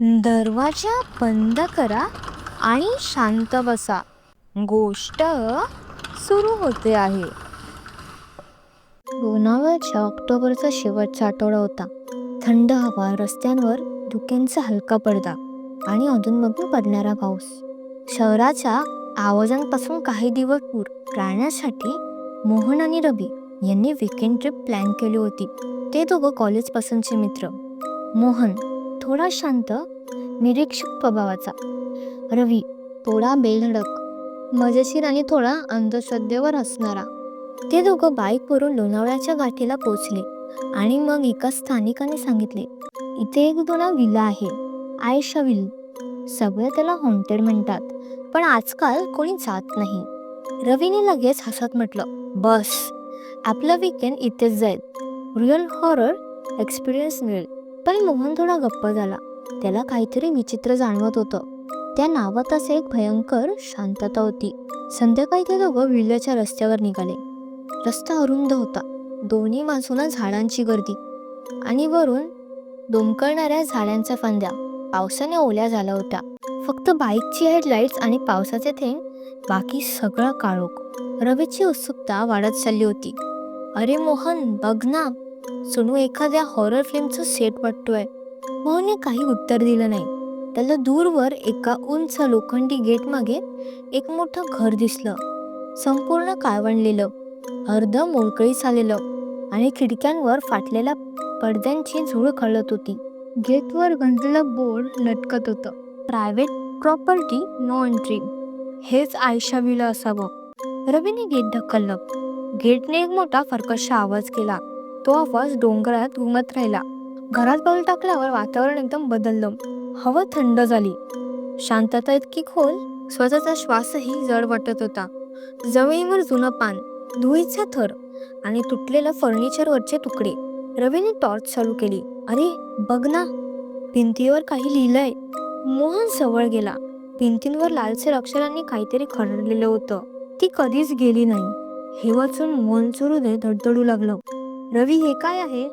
दरवाजा बंद करा आणि शांत बसा. गोष्ट सुरू होते आहे. लोणावळ्याच्या ऑक्टोबरचा शेवटचा आठवडा होता थंड हवा रस्त्यांवर धुक्यांचा हलका पडदा आणि अधूनमधून पडणारा पाऊस. शहराच्या आवाजांपासून काही दिवस दूर राहण्यासाठी मोहन आणि रवी यांनी विकेंड ट्रिप प्लॅन केली होती. ते दोघं कॉलेजपासूनचे मित्र. मोहन थोडा शांत निरीक्षक स्वभावाचा रवी थोडा बेधडक मजेशीर आणि थोडा अंधश्रद्धेवर असणारा ते दोघं बाईकवरून लोणावळ्याच्या गाठीला पोचले आणि मग एका स्थानिकाने सांगितले इथे एक जुना विला आहे आयशा विल. सगळे त्याला हॉन्टेड म्हणतात पण आजकाल कोणी जात नाही. रवीने लगेच हसत म्हटलं बस आपलं वीकेंड इथेच जाईल. रिअल हॉरर एक्सपिरियन्स मिळेल. पण मोहन थोडा गप्प झाला. त्याला काहीतरी विचित्र जाणवत होतं. त्या नावातच एक भयंकर शांतता होती. संध्याकाळी ते दोघं विल्याच्या रस्त्यावर निघाले. रस्ता अरुंद होता. दोन्ही बाजूला झाडांची गर्दी. आणि वरून दोमकळणाऱ्या झाडांच्या फांद्या. पावसाने ओल्या झाल्या होत्या. फक्त बाईकची हेडलाईट्स आणि पावसाचे थेंब. बाकी सगळं काळोख. रवीची उत्सुकता वाढत चालली होती. अरे मोहन बघ ना सोनू एखाद्या हॉरर फिल्मचं सेट वाटतोय मोहनने काही उत्तर दिलं नाही. त्याला दूरवर एका उंच लोखंडी गेट मागे एक मोठं घर दिसलं. संपूर्ण काळवणलेलं अर्ध मोकळीस आलेलं आणि खिडक्यांवर फाटलेल्या पडद्यांची झुळ खळत होती. गेटवर गंजलेलं बोर्ड लटकत होतं. प्रायव्हेट प्रॉपर्टी नो एंट्री हेच आयशा असावं. रवीने गेट ढकललं. गेटने एक मोठा फरकशा आवाज केला. तो आवाज डोंगरात घुमत राहिला. घरात पाऊल टाकल्यावर वातावरण एकदम बदललं. हवा थंड झाली. शांतता इतकी खोल स्वतःचा श्वासही जड वाटत होता. जमिनीवर जुनं पान धुळीचा थर आणि तुटलेलं फर्निचरवरचे तुकडे. रवीने टॉर्च चालू केली. अरे बघ ना. भिंतीवर काही लिहिलंय. मोहन जवळ गेला. भिंतींवर लालसर अक्षरांनी काहीतरी खरडलेलं होतं. ती कधीच गेली नाही. हे वाचून मोहनचं हृदय धडधडू लागलं. रवी हे काय आहे?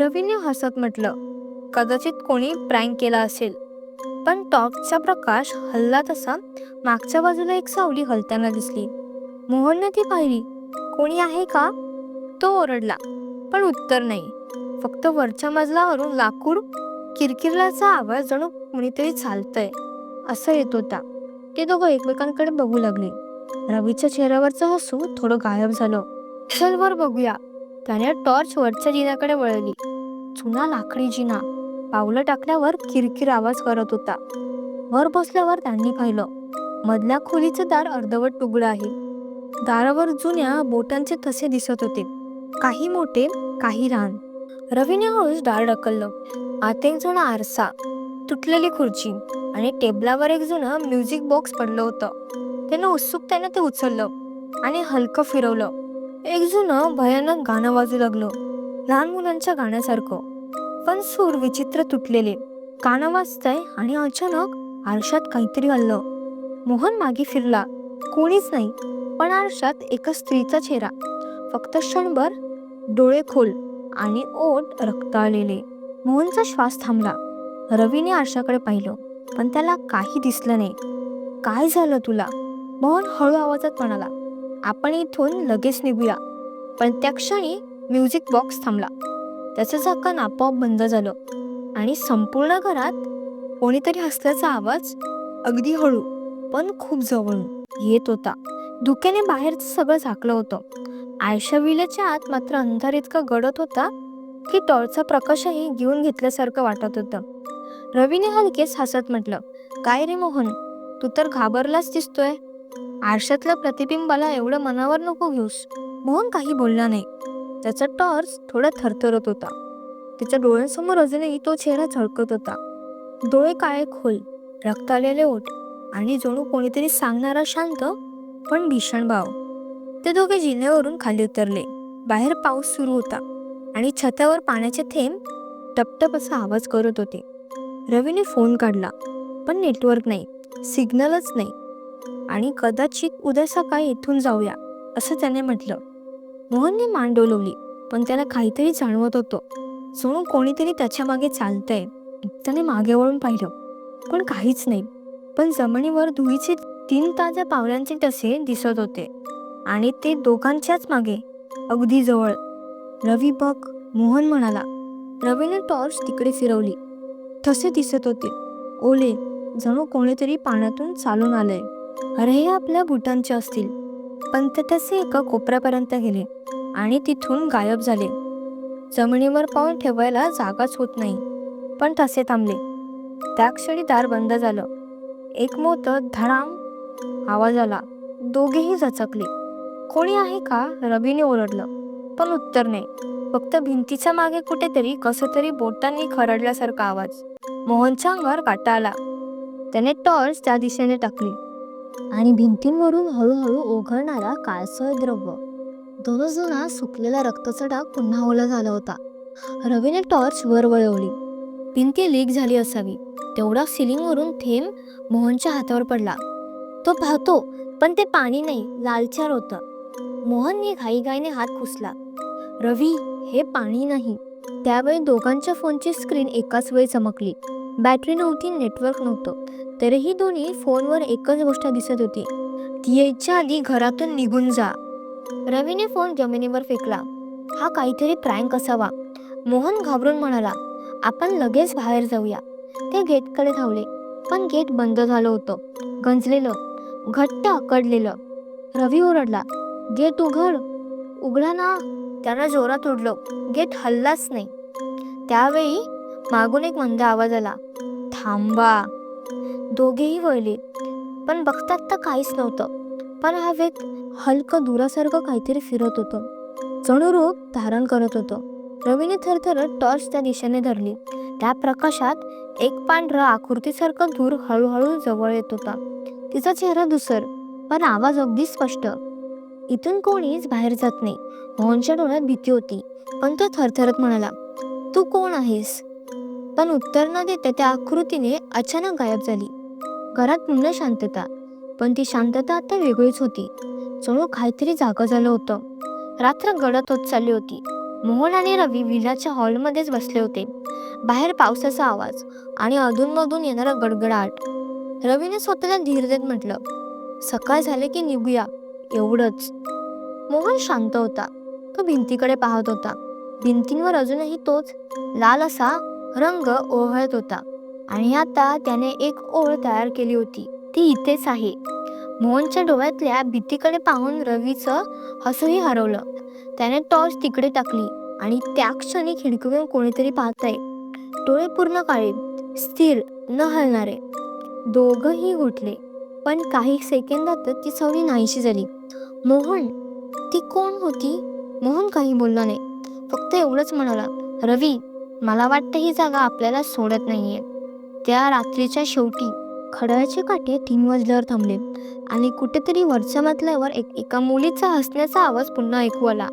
रवीने हसत म्हटलं कदाचित कोणी प्रँक केला असेल. पण टॉर्चचा प्रकाश हल्ला तसा मागच्या बाजूला एक सावली हलताना दिसली. मोहनने ती पाहिली. कोणी आहे का? तो ओरडला पण उत्तर नाही. फक्त वरच्या मजलावरून लाकूड किरकिरल्याचा आवाज जणू कुणीतरी चालतंय असं येत होता. ते दोघं एकमेकांकडे बघू लागले. रवीच्या चेहऱ्यावरचं हसू थोडं गायब झालं. चल वर बघूया. त्याने टॉर्च वरच्या जिन्याकडे वळली. जुना लाकडी जिना. पावलं टाकल्यावर किरकिर आवाज करत होता. वर बसल्यावर त्यांनी पाहिलं मधल्या खोलीचं दार अर्धवट उघडं आहे. दारावर जुन्या बोटांचे तसे दिसत होते. काही मोठे काही लहान. रवीने हळूच दार ढकललं. आत एक जुना आरसा तुटलेली खुर्ची आणि टेबलावर एक जुनं म्युझिक बॉक्स पडलं होतं. त्यानं उत्सुकतेने ते उचललं आणि हलकं फिरवलं. एक जुनं भयानक गाणं वाजू लागलं. लहान मुलांच्या गाण्यासारखं. पण सूर विचित्र तुटलेले. गाणं वाजतंय आणि अचानक आरशात काहीतरी हल्लं. मोहन मागे फिरला. कोणीच नाही पण आरशात एका स्त्रीचा चेहरा. फक्त क्षणभर डोळे खोल आणि ओठ रक्त आलेले मोहनचा श्वास थांबला. रवीने आरशाकडे पाहिलं पण त्याला काही दिसलं नाही. काय झालं तुला? मोहन हळू आवाजात म्हणाला. आपण इथून लगेच निघूया. पण त्या क्षणी म्युझिक बॉक्स थांबला. त्याचं झाकण आपोआप बंद झालं आणि संपूर्ण घरात कोणीतरी हसल्याचा आवाज अगदी हळू पण खूप जवळून येत होता. धुक्याने बाहेरचं सगळं झाकलं होतं. आयशा विलेच्या आत मात्र अंधार इतका गडत होता की टॉर्चचा प्रकाशही घेऊन घेतल्यासारखं वाटत होतं. रवीने हलकेच हसत म्हटलं काय रे मोहन? तू तर घाबरलाच दिसतोय. आरशातल्या प्रतिबिंबाला एवढं मनावर नको घेऊस. मोहन काही बोलला नाही. त्याचा टॉर्च थोडा थरथरत होता. त्याच्या डोळ्यांसमोर अजूनही तो चेहरा झळकत होता. डोळे काळे खोल रक्त आलेले ओठ आणि जणू कोणीतरी सांगणारा शांत पण भीषण भाव. ते दोघे जिल्ह्यावरून खाली उतरले. बाहेर पाऊस सुरू होता आणि छतावर पाण्याचे थेंब टपटप असा आवाज करत होते. रवीने फोन काढला पण नेटवर्क नाही सिग्नलच नाही. आणि कदाचित उद्या सकाळी इथून जाऊया असं त्याने म्हटलं. मोहनने मान डोलवली पण त्याला काहीतरी जाणवत होतं. जणू कोणीतरी त्याच्यामागे चालतंय त्याने मागे वळून पाहिलं. पण काहीच नाही. पण जमिनीवर धुळीचे तीन ताज्या पावलांचे टसे दिसत होते. आणि ते दोघांच्याच मागे अगदी जवळ. रवी बघ मोहन म्हणाला. रवीने टॉर्च तिकडे फिरवली. ठसे दिसत होते. ओले जणू कोणीतरी पाण्यातून चालून आलंय. अरे हे आपल्या बुटांचे असतील. पण ते तसे एका कोपऱ्यापर्यंत गेले आणि तिथून गायब झाले. जमिनीवर पाऊल ठेवायला जागाच होत नाही पण तसे थांबले. त्या क्षणी दार बंद झालं. एक मोत धडाम आवाज आला. दोघेही झचकले. कोणी आहे का? रवीने ओरडलं पण उत्तर नाही. फक्त भिंतीच्या मागे कुठेतरी कसं तरी बोटांनी खरडल्यासारखा आवाज. मोहनच्या अंगावर काटा आला. त्याने टॉर्च त्या दिशेने टाकली. आणि भिंतींवरून हळूहळू ओघळणारा काळसर द्रव्य दोनजुना सुकलेला रक्ताचा डाग पुन्हा ओला झाला होता. रवीने टॉर्च वर वळवली. भिंती लीक झाली असावी. तेवढा सिलिंगवरून थेंब मोहनच्या हातावर पडला. तो पाहतो पण ते पाणी नाही लालचार होतं. मोहनने घाईघाईने हात खुसला रवी हे पाणी नाही. त्यावेळी दोघांच्या फोनची स्क्रीन एकाच वेळी चमकली. बॅटरी नव्हती नेटवर्क नव्हतं. तरीही दोन्ही फोनवर एकच गोष्ट दिसत होती. ती यायच्या आधी घरातून निघून जा. रवीने फोन जमिनीवर फेकला. हा काहीतरी प्रँक असावा. मोहन घाबरून म्हणाला आपण लगेच बाहेर जाऊया. ते गेटकडे धावले. पण गेट बंद झालं होतं. गंजलेलं घट्ट आकडलेलं रवी ओरडला गेट उघड. उघडा ना. त्यानं जोरात उडलं गेट हल्लाच नाही. त्यावेळी मागून एक मंद आवाज आला. थांबा. दोघेही वळले. पण बघतात तर काहीच नव्हतं. पण हवेत हलकं दुरासारखं काहीतरी फिरत होतं. जणू रूप धारण करत होतं. रवीने थरथरत टॉर्च त्या दिशेने धरली. त्या प्रकाशात एक पांढरा आकृतीसारखं धूर हळूहळू जवळ येत होता. तिचा चेहरा दुसर पण आवाज अगदी स्पष्ट. इथून कोणीच बाहेर जात नाही. मोहनच्या डोळ्यात भीती होती. पण तो थरथरत म्हणाला तू कोण आहेस? पण उत्तर न देता त्या आकृतीने अचानक गायब झाली. घरात पुन्हा शांतता पण ती शांतता आता वेगळीच होती. जणू काहीतरी जागं झालं होतं. रात्र गडत होत चालली होती. मोहन आणि रवी विलाच्या हॉलमध्येच बसले होते. बाहेर पावसाचा आवाज आणि अधूनमधून येणारा गडगडाट. रवीने स्वतःला धीर देत म्हटलं सकाळ झाले की निघूया. एवढंच. मोहन शांत होता. तो भिंतीकडे पाहत होता. भिंतींवर अजूनही तोच लाल असा रंग ओवळत होता आणि आता त्याने एक ओळ तयार केली होती. ती इथेच आहे. मोहनच्या डोळ्यातल्या भीतीकडे पाहून रवीचं हसूही हरवलं. त्याने टॉर्च तिकडे टाकली आणि त्या क्षणी खिडकीवरून कोणीतरी पाहतंय. डोळे पूर्ण काळे स्थिर न हलणारे. दोघंही घुटले पण काही सेकंदातच ती सवली नाहीशी झाली. मोहन ती कोण होती? मोहन काही बोलला नाही. फक्त एवढंच म्हणाला रवी मला वाटतं ही जागा आपल्याला सोडत नाहीये. त्या रात्रीच्या शेवटी खडळाचे काटे तीन वाजल्यावर थांबले आणि कुठेतरी वरच्या मजल्यावर एक एका मुलीचा हसण्याचा आवाज पुन्हा ऐकू आला.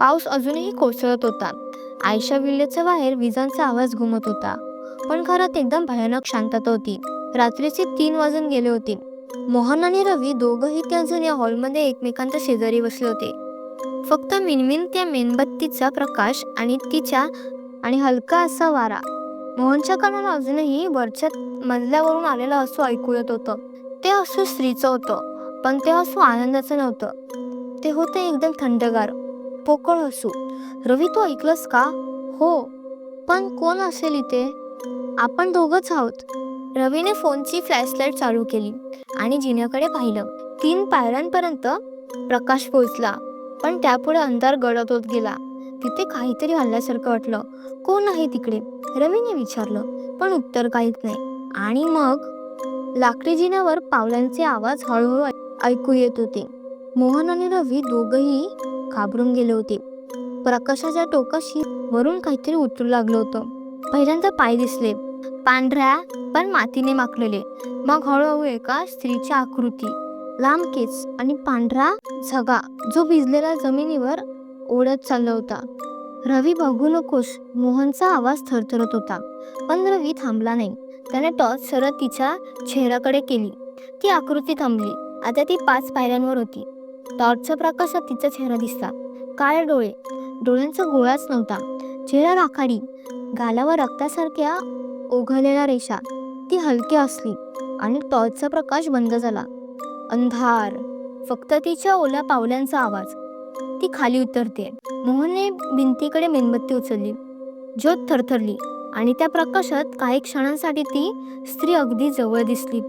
पाऊस अजूनही कोसळत होता. आयशा विल्लेच्या बाहेर विजांचा आवाज घुमत होता. पण घरात एकदम भयानक शांतता होती. रात्रीचे तीन वाजून गेले होते. मोहन आणि रवी दोघंही त्या जुन्या हॉलमध्ये एकमेकांच्या शेजारी बसले होते. फक्त मिनमिन त्या मेणबत्तीचा प्रकाश आणि तिच्या आणि हलका असा वारा. मोहनच्या कानाला अजूनही वरच्या मजल्यावरून आलेलं असू ऐकू येत होतं. ते असू स्त्रीचं होतं पण ते असू आनंदाचं नव्हतं. ते होतं एकदम थंडगार पोकळ असू रवी तू ऐकलंस का? हो. पण कोण असेल इथे? आपण दोघंच आहोत. रवीने फोनची फ्लॅशलाईट चालू केली आणि जिन्याकडे पाहिलं. तीन पायऱ्यांपर्यंत प्रकाश पोहोचला पण त्यापुढे अंधार गडद होत गेला. तिथे काहीतरी हल्ल्यासारखं वाटलं. कोण आहे तिकडे? रवीने विचारलं पण उत्तर काहीच नाही. आणि मग? लाकडी जिन्यावर पावलांचे आवाज हळूहळू ऐ- ऐकू येत होते. मोहन आणि रवी दोघंही घाबरून गेले होते. प्रकाशाच्या टोकाशी वरून काहीतरी उतरू लागलं होतं. पहिल्यांदा पाय दिसले. पांढऱ्या पण मातीने माखलेले. मग हळूहळू एका स्त्रीची आकृती. लांब केस आणि पांढरा झगा जो भिजलेला जमिनीवर ओढत चालला होता. रवी बघू नकोस मोहनचा आवाज थरथरत होता. पण रवी थांबला नाही. त्याने टॉर्च सरळ तिच्या चेहऱ्याकडे केली. ती आकृती थांबली. आता ती पाच पायऱ्यांवर होती. टॉर्चच्या प्रकाशात तिचा चेहरा दिसला. काळे डोळे. डोळ्यांचा गोळाच नव्हता. चेहरा राखाडी. गालावर रक्तासारख्या ओघळलेल्या रेषा. ती हलकी असली आणि टॉर्चचा प्रकाश बंद झाला. अंधार. फक्त तिच्या ओल्या पावल्यांचा आवाज. ती खाली उतरते. मोहनने भिंतीकडे मेणबत्ती उचलली. ज्योत थरथरली आणि त्या प्रकाशात काही क्षणांसाठी ती स्त्री अगदी जवळ दिसली.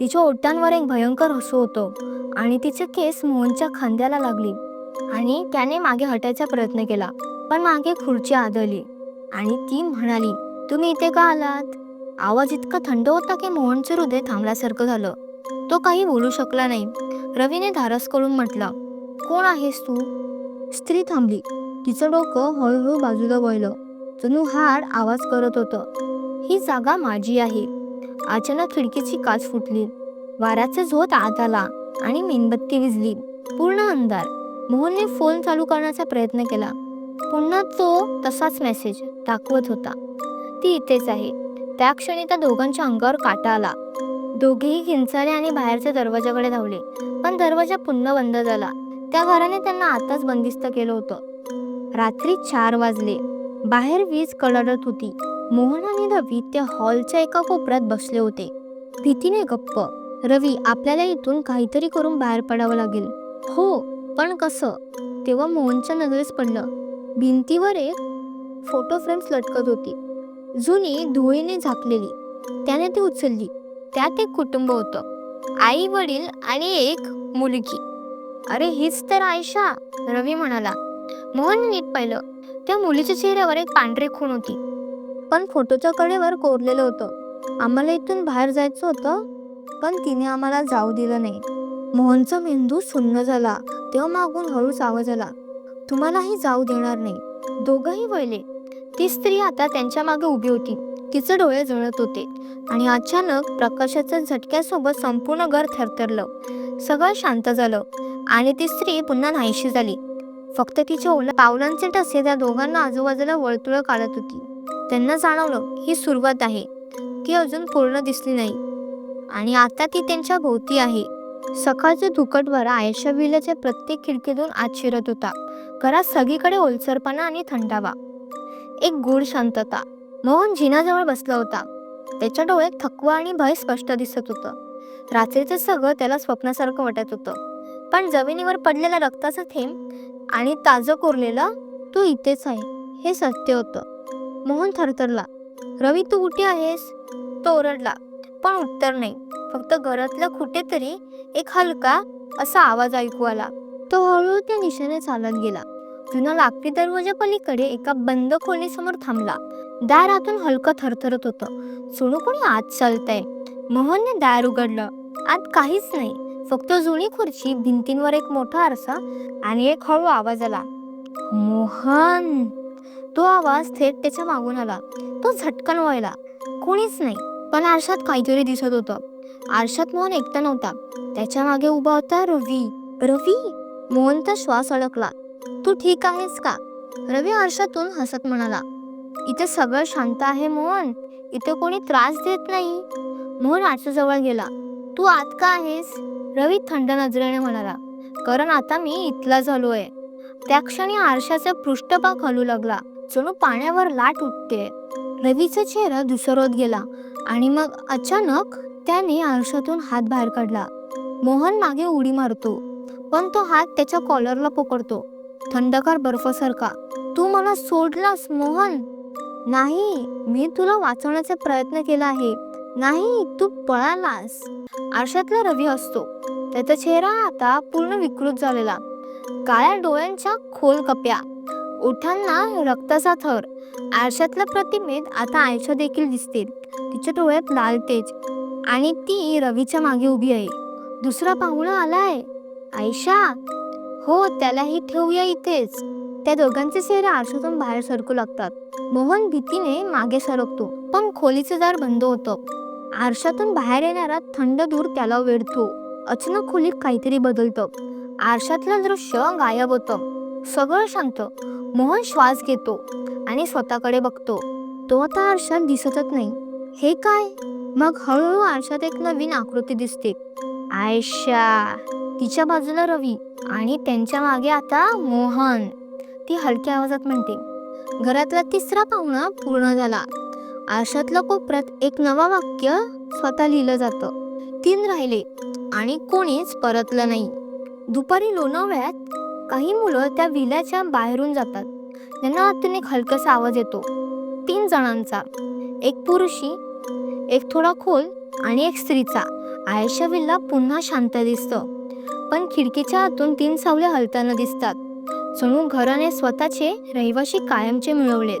तिच्या ओठांवर एक भयंकर हसू होतं आणि तिचे केस मोहनच्या खांद्याला लागली आणि त्याने मागे हटायचा प्रयत्न केला पण मागे खुर्ची आदळली आणि ती म्हणाली तुम्ही इथे का आलात? आवाज इतका थंड होता की मोहनचे हृदय थांबल्यासारखं झालं. तो काही बोलू शकला नाही. रवीने धारस करून म्हटलं कोण आहेस तू? स्त्री थांबली. तिचं डोकं हळूहळू बाजूला वळलं. जणू हाड आवाज करत होतं ही जागा माझी आहे. अचानक खिडकीची काच फुटली. वाराचा झोत आत आला आणि मेणबत्ती विजली पूर्ण अंधार. मोहनने फोन चालू करण्याचा प्रयत्न केला. पुन्हा तो तसाच मेसेज दाखवत होता. ती इथेच आहे. त्या क्षणी त्या दोघांच्या अंगावर काटा आला. दोघेही किंचाळे आणि बाहेरच्या दरवाजाकडे धावले. पण दरवाजा पुन्हा बंद झाला. त्या घराने त्यांना आताच बंदिस्त केलं होतं. रात्री चार वाजले. बाहेर वीज कडकडत होती. मोहन आणि रवी त्या हॉलच्या एका कोपऱ्यात बसले होते. भीतीने गप्प. रवी आपल्याला इथून काहीतरी करून बाहेर पडावं लागेल. हो पण कसं? तेव्हा मोहनच्या नजरेस पडलं. भिंतीवर एक फोटो फ्रेम्स लटकत होती. जुनी धुळीने झाकलेली. त्याने ती उचलली. त्यात एक कुटुंब होतं. आई वडील आणि एक मुलगी. अरे हीच तर आयशा रवी म्हणाला. मोहन नीट पाहिलं. त्या मुलीच्या चेहऱ्यावर एक पांढरी खूण होती. पण फोटोच्या कडेवर कोरलेलं होतं. आम्हाला इथून बाहेर जायचं होतं पण तिने आम्हाला जाऊ दिलं नाही. मोहनचा मेंदू सुन्न झाला. तेव्हा मागून हळूच आवाज आला तुम्हालाही जाऊ देणार नाही. दोघंही वळले. ती स्त्री आता त्यांच्या मागे उभी होती. तिचे डोळे जळत होते. आणि अचानक प्रकाशाच्या झटक्यासोबत संपूर्ण घर थरथरलं. सगळं शांत झालं. आणि ती स्त्री पुन्हा नाहीशी झाली. फक्त तिच्या ओला पावलांचे टसे त्या दोघांना आजूबाजूला वळतुळ काढत होती. त्यांना जाणवलं ही सुरुवात आहे. ती अजून पूर्ण दिसली नाही. आणि आता ती त्यांच्या भोवती आहे. सकाळचे धुकट वारा आयशा विल्याच्या प्रत्येक खिडकीतून आत शिरत होता. घरात सगळीकडे ओलसरपणा आणि थंडावा. एक गूढ शांतता. मोहन जिनाजवळ बसला होता. त्याच्या डोळ्यात थकवा आणि भय स्पष्ट दिसत होतं. रात्रीचं सगळं त्याला स्वप्नासारखं वाटत होतं. पण जमिनीवर पडलेला रक्ताचा थेंब आणि ताजं कोरलेलं तू इथेच आहे हे सत्य होतं. मोहन थरथरला रवी तू कुठे आहेस? तो ओरडला पण उत्तर नाही फक्त घरातल्या कुठेतरी एक हलका असा आवाज ऐकू आला. तो हळूहळू त्या दिशेने चालत गेला. जुना लाकडी दरवाजा पलीकडे एका बंद खोलीसमोर थांबला. दार आतून हलकं थरथरत होतं. सोनू कोणी? आत चालतंय. मोहनने दार उघडलं. आत काहीच नाही. फक्त जुनी खुर्ची भिंतींवर एक मोठा आरसा आणि एक हळू आवाज आला. मोहन. तो आवाज थेट त्याच्या मागून आला. तो झटकन वळला. कोणीच नाही पण आरशात काहीतरी दिसत होतं. आरशात मोहन एकटा नव्हता. त्याच्यामागे उभा होता रवी. रवी? मोहनचा श्वास अडकला. तू ठीक आहेस का? रवी आरशातून हसत म्हणाला. इथे सगळं शांत आहे मोहन. इथे कोणी त्रास देत नाही. मोहन आरशाजवळ गेला. तू आत का आहेस? रवी थंड नजरेने म्हणाला. कारण आता मी इथला झालोय. त्या क्षणी आरशाचा पृष्ठभाग हलू लागला. जणू पाण्यावर लाट उठते. रवीचा चेहरा धुसरत गेला आणि मग अचानक त्याने आरशातून हात बाहेर काढला. मोहन मागे उडी मारतो पण तो हात त्याच्या कॉलरला पकडतो. थंडगार बर्फासारखा. तू मला सोडलास मोहन? नाही मी तुला वाचवण्याचा प्रयत्न केला आहे. नाही तू पळालास. आरशातला रवी असतो. त्याचा चेहरा आता पूर्ण विकृत झालेला. काळ्या डोळ्यांच्या खोल कप्या. ओठांना रक्ताचा थर. आरशातल्या प्रतिमेत आता आयशा देखील दिसते तिच्या डोळ्यात लाल तेज. आणि ती रवीच्या मागे उभी आहे. दुसरा पाहुणा आलाय. आयशा? हो त्यालाही ठेवूया इथेच. त्या दोघांचे चेहरे आरशातून बाहेर सरकू लागतात. मोहन भीतीने मागे सरकतो. पण खोलीचे दार बंद होतं. आरशातून बाहेर येणारा थंड धूर त्याला वेढतो. अचानक खोलीत काहीतरी बदलतं. आरशातलं दृश्य गायब होतं. सगळं शांत. मोहन श्वास घेतो आणि स्वतःकडे बघतो. तो आता आरशात दिसतच नाही. हे काय? मग हळूहळू आरशात एक नवीन आकृती दिसते. आयशा! तिच्या बाजूला रवी आणि त्यांच्या मागे आता मोहन. ती हलक्या आवाजात म्हणते घरातला तिसरा पाहुणा पूर्ण झाला. आरशातल्या कोपऱ्यात एक नवा वाक्य स्वतः लिहिलं जातं. तीन राहिले आणि कोणीच परतलं नाही. दुपारी लोणावळ्यात काही मुलं त्या विल्याच्या बाहेरून जातात. त्यांना आतून एक हलकासा आवाज येतो. तीन जणांचा. एक पुरुषी एक थोडा खोल आणि एक स्त्रीचा. आयशा विल्ला पुन्हा शांत दिसतं. पण खिडकीच्या आतून तीन सावले हलताना दिसतात. जणू घराने स्वतःचे रहिवाशी कायमचे मिळवलेत.